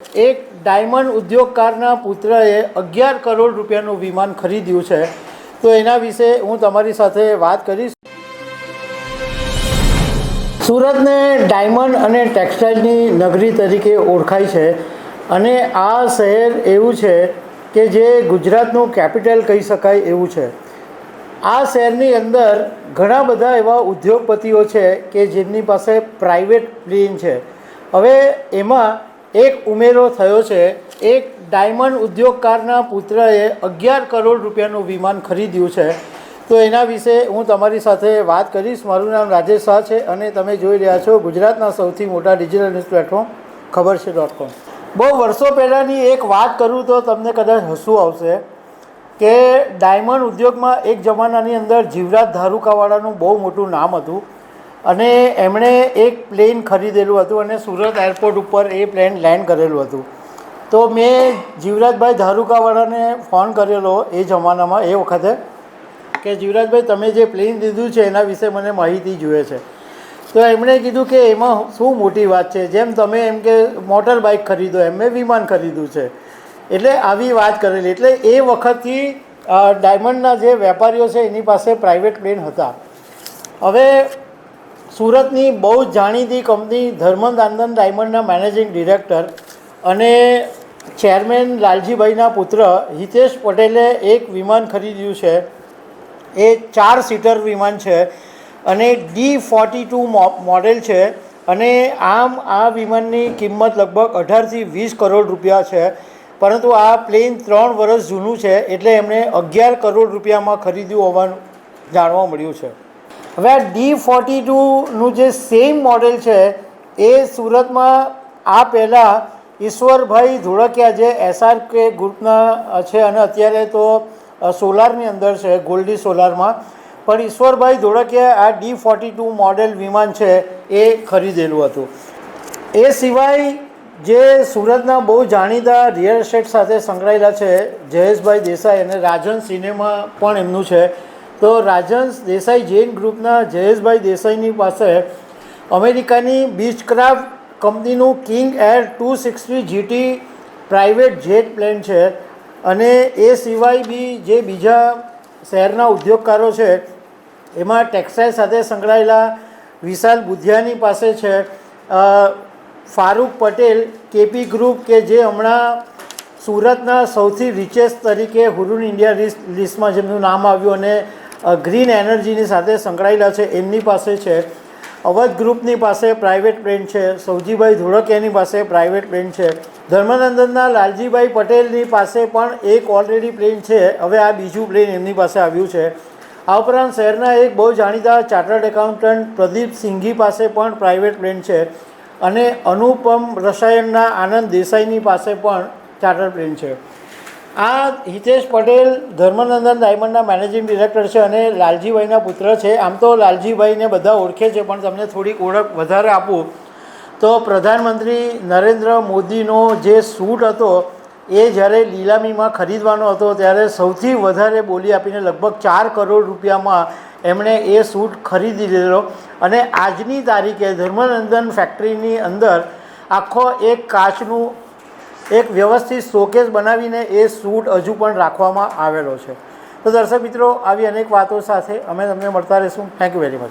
એક ડાયમંડ ઉદ્યોગકારના પુત્રએ અગિયાર કરોડ રૂપિયાનું વિમાન ખરીદ્યું છે. તો એના વિશે હું તમારી સાથે વાત કરીશ. સુરતને ડાયમંડ અને ટેક્સટાઇલની નગરી તરીકે ઓળખાય છે અને આ શહેર એવું છે કે જે ગુજરાતનું કેપિટલ કહી શકાય એવું છે. આ શહેરની અંદર ઘણા બધા એવા ઉદ્યોગપતિઓ છે કે જેમની પાસે પ્રાઇવેટ પ્લેન છે. હવે એમાં એક ઉમેરો થયો છે, એક ડાયમંડ ઉદ્યોગકારના પુત્રએ અગિયાર કરોડ રૂપિયાનું વિમાન ખરીદ્યું છે. તો એના વિશે હું તમારી સાથે વાત કરીશ. મારું નામ રાજેશ શાહ છે અને તમે જોઈ રહ્યા છો ગુજરાતના સૌથી મોટા ડિજિટલ ન્યૂઝ પ્લેટફોર્મ, ખબર છે ડોટ કોમ બહુ વર્ષો પહેલાંની એક વાત કરું તો તમને કદાચ હસવું આવશે કે ડાયમંડ ઉદ્યોગમાં એક જમાનાની અંદર જીવરાજ ધારુકાવાળાનું બહુ મોટું નામ હતું. અને એમણે એક પ્લેન ખરીદેલું હતું અને સુરત એરપોર્ટ ઉપર એ પ્લેન લેન્ડ કરેલું હતું. તો મેં જીવરાજભાઈ ધારુકાવાળાને ફોન કરેલો એ જમાનામાં એ વખતે કે, જીવરાજભાઈ, તમે જે પ્લેન લીધું છે એના વિશે મને માહિતી જોઈએ છે. તો એમણે કીધું કે, એમાં શું મોટી વાત છે? જેમ તમે એમ કે મોટર બાઇક ખરીદો, એમ મેં વિમાન ખરીદ્યું છે. એટલે આવી વાત કરેલી. એટલે એ વખતથી ડાયમંડના જે વેપારીઓ છે એની પાસે પ્રાઇવેટ પ્લેન હતા. હવે સુરતની બહુ જાણીતી કંપની ધર્મન આનંદ ડાયમંડના મેનેજિંગ ડિરેક્ટર અને ચેરમેન લાલજીભાઈના પુત્ર હિતેશ પટેલે એક વિમાન ખરીદ્યું છે. એ ચાર સીટર વિમાન છે અને ડી ફોર્ટી ટુ મોડેલ છે અને આમ આ વિમાનની કિંમત લગભગ અઢારથી વીસ કરોડ રૂપિયા છે. પરંતુ આ પ્લેન ત્રણ વર્ષ જૂનું છે એટલે એમણે અગિયાર કરોડ રૂપિયામાં ખરીદ્યું હોવાનું જાણવા મળ્યું છે. હવે આ ડી ફોર્ટી ટુનું જે સેમ મોડેલ છે, એ સુરતમાં આ પહેલાં ઈશ્વરભાઈ ધોળકિયા જે એસઆર કે ગ્રુપના છે અને અત્યારે તો સોલારની અંદર છે, ગોલ્ડી સોલારમાં. પણ ઈશ્વરભાઈ ધોળકિયા આ ડી ફોર્ટી ટુ મોડેલ વિમાન છે, એ ખરીદેલું હતું. એ સિવાય જે સુરતના બહુ જાણીતા રિયલ એસ્ટેટ સાથે સંકળાયેલા છે, જયેશભાઈ દેસાઈ અને રાજન સિનેમા પણ એમનું છે. તો રાજન દેસાઈ જૈન ગ્રુપના જયેશભાઈ દેસાઈની પાસે અમેરિકાની બીચક્રાફ્ટ કંપનીનું King Air two sixty GT private jet plane છે અને એ સિવાય બી જે બીજા શહેરના ઉદ્યોગકારો છે, એમાં ટેક્સટાઇલ સાથે સંકળાયેલા વિશાલ બુધિયાની પાસે છે. ફારૂક પટેલ, કેપી ગ્રુપ કે જે હમણાં સુરતના સૌથી રિચેસ્ટ તરીકે હુરુન ઇન્ડિયા લિસ્ટમાં જેમનું નામ આવ્યું અને ગ્રીન એનર્જીની સાથે સંકળાયેલા છે. એમની પાસે છે, અવધ ગ્રુપની પાસે પ્રાઇવેટ પ્લેન છે, સૌજીભાઈ ધોળકિયાની પાસે પ્રાઇવેટ પ્લેન છે. ધર્મનંદનના લાલજીભાઈ પટેલની પાસે પણ એક ઓલરેડી પ્લેન છે. હવે આ બીજું પ્લેન એમની પાસે આવ્યું છે. આ ઉપરાંત શહેરના એક બહુ જાણીતા ચાર્ટર્ડ એકાઉન્ટન્ટ પ્રદીપ સિંઘી પાસે પણ પ્રાઇવેટ પ્લેન છે અને અનુપમ રસાયણના આનંદ દેસાઈની પાસે પણ ચાર્ટર પ્લેન છે. આ હિતેશ પટેલ, ધર્મનંદન ડાયમંડના મેનેજિંગ ડિરેક્ટર છે અને લાલજીભાઈના પુત્ર છે. આમ તો લાલજીભાઈને બધા ઓળખે છે, પણ તમને થોડીક ઓળખ વધારે આપું. તો પ્રધાનમંત્રી નરેન્દ્ર મોદીનો જે સૂટ હતો, એ જ્યારે લીલામીમાં ખરીદવાનો હતો, ત્યારે સૌથી વધારે બોલી આપીને લગભગ ચાર કરોડ રૂપિયામાં એમણે એ સૂટ ખરીદી લીધેલો. અને આજની તારીખે ધર્મનંદન ફેક્ટરીની અંદર આખો એક કાચનું એક વ્યવસ્થિત શોકેસ બનાવીને એ સૂટ હજુ પણ રાખવામાં આવેલો છે. તો દર્શક મિત્રો, આવી અનેક વાતો સાથે અમે તમને મળતા રહીશું. Thank you very much